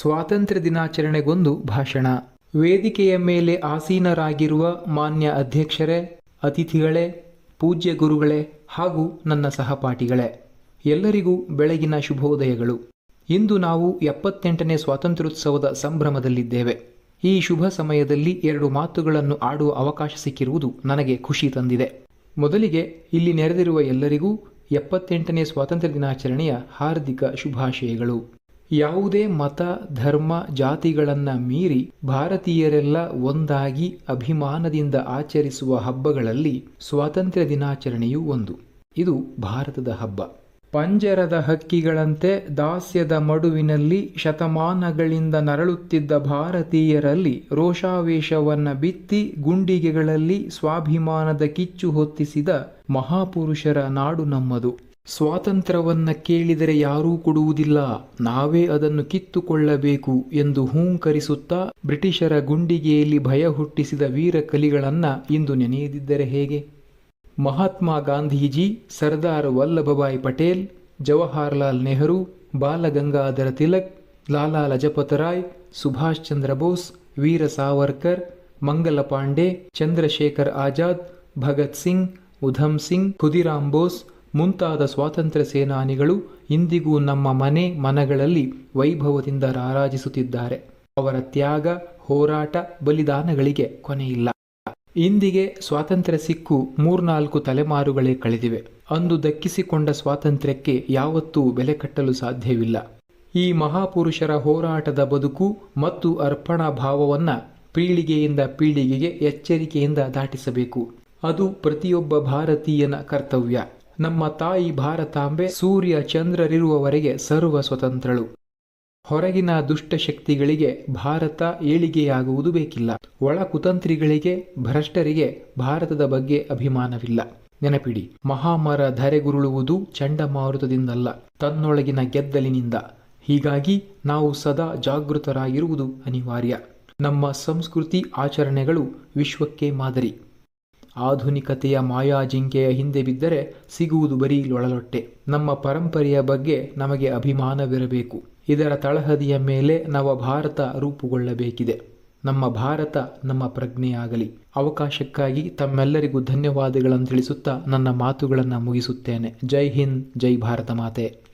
ಸ್ವಾತಂತ್ರ್ಯ ದಿನಾಚರಣೆಗೊಂದು ಭಾಷಣ. ವೇದಿಕೆಯ ಮೇಲೆ ಆಸೀನರಾಗಿರುವ ಮಾನ್ಯ ಅಧ್ಯಕ್ಷರೇ, ಅತಿಥಿಗಳೇ, ಪೂಜ್ಯ ಗುರುಗಳೇ ಹಾಗೂ ನನ್ನ ಸಹಪಾಠಿಗಳೇ, ಎಲ್ಲರಿಗೂ ಬೆಳಗಿನ ಶುಭೋದಯಗಳು. ಇಂದು ನಾವು ಎಪ್ಪತ್ತೆಂಟನೇ ಸ್ವಾತಂತ್ರ್ಯೋತ್ಸವದ ಸಂಭ್ರಮದಲ್ಲಿದ್ದೇವೆ. ಈ ಶುಭ ಸಮಯದಲ್ಲಿ ಎರಡು ಮಾತುಗಳನ್ನು ಆಡುವ ಅವಕಾಶ ಸಿಕ್ಕಿರುವುದು ನನಗೆ ಖುಷಿ ತಂದಿದೆ. ಮೊದಲಿಗೆ ಇಲ್ಲಿ ನೆರೆದಿರುವ ಎಲ್ಲರಿಗೂ ಎಪ್ಪತ್ತೆಂಟನೇ ಸ್ವಾತಂತ್ರ್ಯ ದಿನಾಚರಣೆಯ ಹಾರ್ದಿಕ ಶುಭಾಶಯಗಳು. ಯಾವುದೇ ಮತ, ಧರ್ಮ, ಜಾತಿಗಳನ್ನ ಮೀರಿ ಭಾರತೀಯರೆಲ್ಲ ಒಂದಾಗಿ ಅಭಿಮಾನದಿಂದ ಆಚರಿಸುವ ಹಬ್ಬಗಳಲ್ಲಿ ಸ್ವಾತಂತ್ರ್ಯ ದಿನಾಚರಣೆಯೂ ಒಂದು. ಇದು ಭಾರತದ ಹಬ್ಬ. ಪಂಜರದ ಹಕ್ಕಿಗಳಂತೆ ದಾಸ್ಯದ ಮಡುವಿನಲ್ಲಿ ಶತಮಾನಗಳಿಂದ ನರಳುತ್ತಿದ್ದ ಭಾರತೀಯರಲ್ಲಿ ರೋಷಾವೇಶವನ್ನು ಬಿತ್ತಿ ಗುಂಡಿಗೆಗಳಲ್ಲಿ ಸ್ವಾಭಿಮಾನದ ಕಿಚ್ಚು ಹೊತ್ತಿಸಿದ ಮಹಾಪುರುಷರ ನಾಡು ನಮ್ಮದು. ಸ್ವಾತಂತ್ರ್ಯವನ್ನ ಕೇಳಿದರೆ ಯಾರೂ ಕೊಡುವುದಿಲ್ಲ, ನಾವೇ ಅದನ್ನು ಕಿತ್ತುಕೊಳ್ಳಬೇಕು ಎಂದು ಹೂಂಕರಿಸುತ್ತಾ ಬ್ರಿಟಿಷರ ಗುಂಡಿಗೆಯಲ್ಲಿ ಭಯ ಹುಟ್ಟಿಸಿದ ವೀರ ಕಲಿಗಳನ್ನು ಇಂದು ನೆನೆಯದಿದ್ದರೆ ಹೇಗೆ? ಮಹಾತ್ಮ ಗಾಂಧೀಜಿ, ಸರ್ದಾರ್ ವಲ್ಲಭಭಾಯಿ ಪಟೇಲ್, ಜವಾಹರ್ಲಾಲ್ ನೆಹರು, ಬಾಲಗಂಗಾಧರ ತಿಲಕ್, ಲಾಲಾ ಲಜಪತ್ ರಾಯ್, ಸುಭಾಷ್ ಚಂದ್ರ ಬೋಸ್, ವೀರ ಸಾವರ್ಕರ್, ಮಂಗಲ ಪಾಂಡೆ, ಚಂದ್ರಶೇಖರ್ ಆಜಾದ್, ಭಗತ್ ಸಿಂಗ್, ಉಧಮ್ ಸಿಂಗ್, ಖುದಿರಾಮ್ ಬೋಸ್ ಮುಂತಾದ ಸ್ವಾತಂತ್ರ್ಯ ಸೇನಾನಿಗಳು ಇಂದಿಗೂ ನಮ್ಮ ಮನೆ ಮನಗಳಲ್ಲಿ ವೈಭವದಿಂದ ರಾರಾಜಿಸುತ್ತಿದ್ದಾರೆ. ಅವರ ತ್ಯಾಗ, ಹೋರಾಟ, ಬಲಿದಾನಗಳಿಗೆ ಕೊನೆಯಿಲ್ಲ. ಇಂದಿಗೆ ಸ್ವಾತಂತ್ರ್ಯ ಸಿಕ್ಕು ಮೂರ್ನಾಲ್ಕು ತಲೆಮಾರುಗಳೇ ಕಳೆದಿವೆ. ಅಂದು ದಕ್ಕಿಸಿಕೊಂಡ ಸ್ವಾತಂತ್ರ್ಯಕ್ಕೆ ಯಾವತ್ತೂ ಬೆಲೆ ಕಟ್ಟಲು ಸಾಧ್ಯವಿಲ್ಲ. ಈ ಮಹಾಪುರುಷರ ಹೋರಾಟದ ಬದುಕು ಮತ್ತು ಅರ್ಪಣಾ ಭಾವವನ್ನು ಪೀಳಿಗೆಯಿಂದ ಪೀಳಿಗೆಗೆ ಎಚ್ಚರಿಕೆಯಿಂದ ದಾಟಿಸಬೇಕು. ಅದು ಪ್ರತಿಯೊಬ್ಬ ಭಾರತೀಯನ ಕರ್ತವ್ಯ. ನಮ್ಮ ತಾಯಿ ಭಾರತಾಂಬೆ ಸೂರ್ಯ ಚಂದ್ರರಿರುವವರೆಗೆ ಸರ್ವ ಸ್ವತಂತ್ರಳು. ಹೊರಗಿನ ದುಷ್ಟಶಕ್ತಿಗಳಿಗೆ ಭಾರತ ಏಳಿಗೆಯಾಗುವುದು ಬೇಕಿಲ್ಲ. ಒಳ ಕುತಂತ್ರಿಗಳಿಗೆ, ಭ್ರಷ್ಟರಿಗೆ ಭಾರತದ ಬಗ್ಗೆ ಅಭಿಮಾನವಿಲ್ಲ. ನೆನಪಿಡಿ, ಮಹಾಮರ ಧರೆಗುರುಳುವುದು ಚಂಡಮಾರುತದಿಂದಲ್ಲ, ತನ್ನೊಳಗಿನ ಗೆದ್ದಲಿನಿಂದ. ಹೀಗಾಗಿ ನಾವು ಸದಾ ಜಾಗೃತರಾಗಿರುವುದು ಅನಿವಾರ್ಯ. ನಮ್ಮ ಸಂಸ್ಕೃತಿ ಆಚರಣೆಗಳು ವಿಶ್ವಕ್ಕೆ ಮಾದರಿ. ಆಧುನಿಕತೆಯ ಮಾಯಾಜಿಂಕೆಯ ಹಿಂದೆ ಬಿದ್ದರೆ ಸಿಗುವುದು ಬರೀ ಲೊಳಲೊಟ್ಟೆ. ನಮ್ಮ ಪರಂಪರೆಯ ಬಗ್ಗೆ ನಮಗೆ ಅಭಿಮಾನವಿರಬೇಕು. ಇದರ ತಳಹದಿಯ ಮೇಲೆ ನವ ಭಾರತ ರೂಪುಗೊಳ್ಳಬೇಕಿದೆ. ನಮ್ಮ ಭಾರತ ನಮ್ಮ ಪ್ರಜ್ಞೆಯಾಗಲಿ. ಅವಕಾಶಕ್ಕಾಗಿ ತಮ್ಮೆಲ್ಲರಿಗೂ ಧನ್ಯವಾದಗಳನ್ನು ತಿಳಿಸುತ್ತಾ ನನ್ನ ಮಾತುಗಳನ್ನು ಮುಗಿಸುತ್ತೇನೆ. ಜೈ ಹಿಂದ್, ಜೈ ಭಾರತ ಮಾತೆ.